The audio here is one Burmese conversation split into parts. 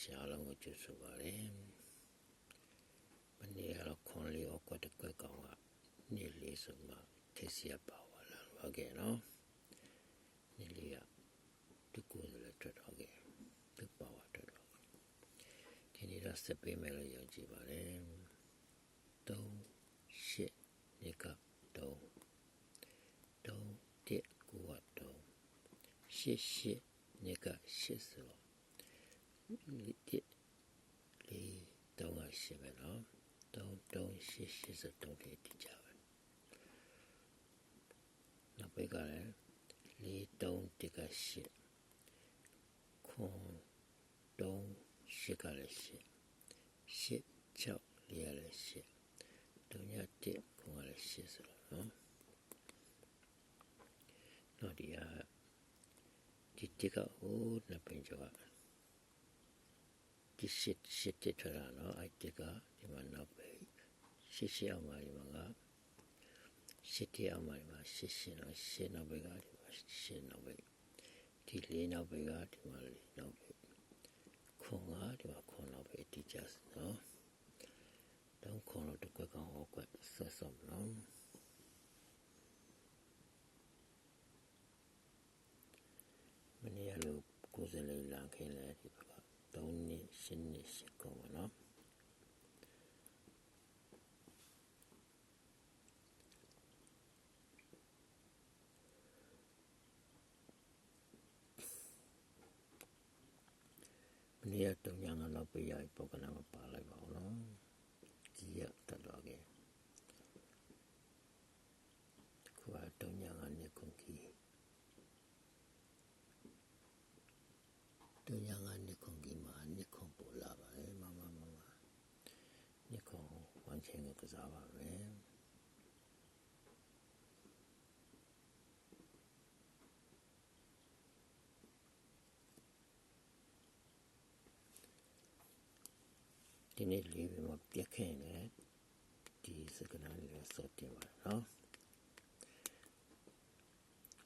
ရှင်အားလုံးကိုကျေးဇူးပါတယ်မနေ့ကတော့ခွန်လေးအကွက်တစ်ကွက်ကောင်ကနေ့လေးဆိုမှထိစီရပါဝလာဟုတ်ကဲ့နော်နေ့လေးကဒီကိုယ်လည်းထွက်တော့ခဲ့ဒီပါဝထွက်တော့ဒီနေ့တော့စပေးမယ်လို့ယုံကြည်ပါတယ်3 8နေ့က3 3 1ကိုက3 8 8နေ့က8ဆိုတော့ ဒီလေးတောင်းရရှိမယ်နော်တောင်းတောင်းရှိရှိစတောင်းလေးတည်ကြပဲနောက်ပိတ်ကလည်းလေးတောင်းတကရှိခွန်တောင်းရှိကလည်းရှိရှိချောက်လေးရလည်းရှိတုံညတက်ခွန်ကလည်းရှိဆိုတော့နော်နောက်ဒီဟာဒီတကဟိုနှစ်ပင်ကျော်က ဒီရှစ်ရှစ်တက်ထလာနော်အဲ့တကဒီမှာနောက်ပဲရှစ်ရှစ်အောင်ပါဒီမှာကရှစ်တက်အောင်ပါဒီမှာရှစ်ရှစ်နော်ရှစ်နောက်ပဲကဒီမှာရှစ်နောက်ပဲဒီလေးနောက်ပဲကဒီမှာလေးနောက်ပဲခွန်ကဒီမှာခွန်နောက်ပဲဒီချစ်နော်တောင်းခွန်တော့တကွက်ကောင်ဟောကွက်ဆက်စုံနော်မနေ့ကလို့ကိုယ်စလေးလာခင်းလဲဒီဘက်က 3နှစ်10နှစ်ရှိကုန်ပါနော်မနေ့ကတုံညာငါတော့ပြရပုဂ္ဂနာမပါလိုက်ပါဘူးနော်ကြီးရတက်တော့ခဲ့ခုကတုံညာငါနေကုန်ကြီးတုံညာငါနေကုန်ကြီးမှာနေကုန်ပေါ်လာပါလေမမမမနေကုန်ဝမ်းချင်းကိုက စားပါပဲဒီနေ့လေးပဲမပြက်ခဲ့နဲ့ဒီစကနာလေးလည်းစောတင်ပါနော်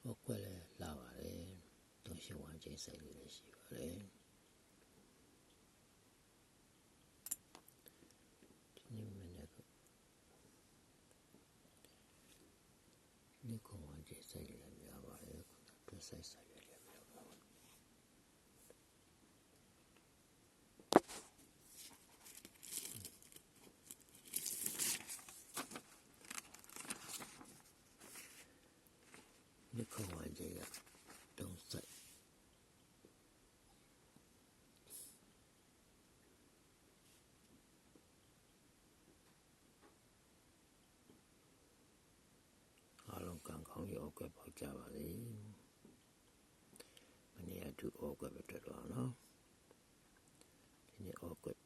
ဟုတ်ကွက်လည်းလာပါတယ်တုံးရှင်ဝမ်းချင်းစိတ်လေးလည်းရှိပါတယ်ဒီနေ့မနေ့က ဒီကောင်ဝမ်းချင်းစိတ်လေးလည်းများပါတယ်ခုနတွဲဆိုင်ဆိုင်လေးလည်းများပါတယ် ဒီခေါင်းဝကြီးကတုံးဆိုင် အားလုံးကံကောင်းရောကွယ်ပေါက်ကြပါလေမနေ့ကသူဩကွယ်ပဲတွေ့တော့နော်ဒီနေ့ဩကွယ်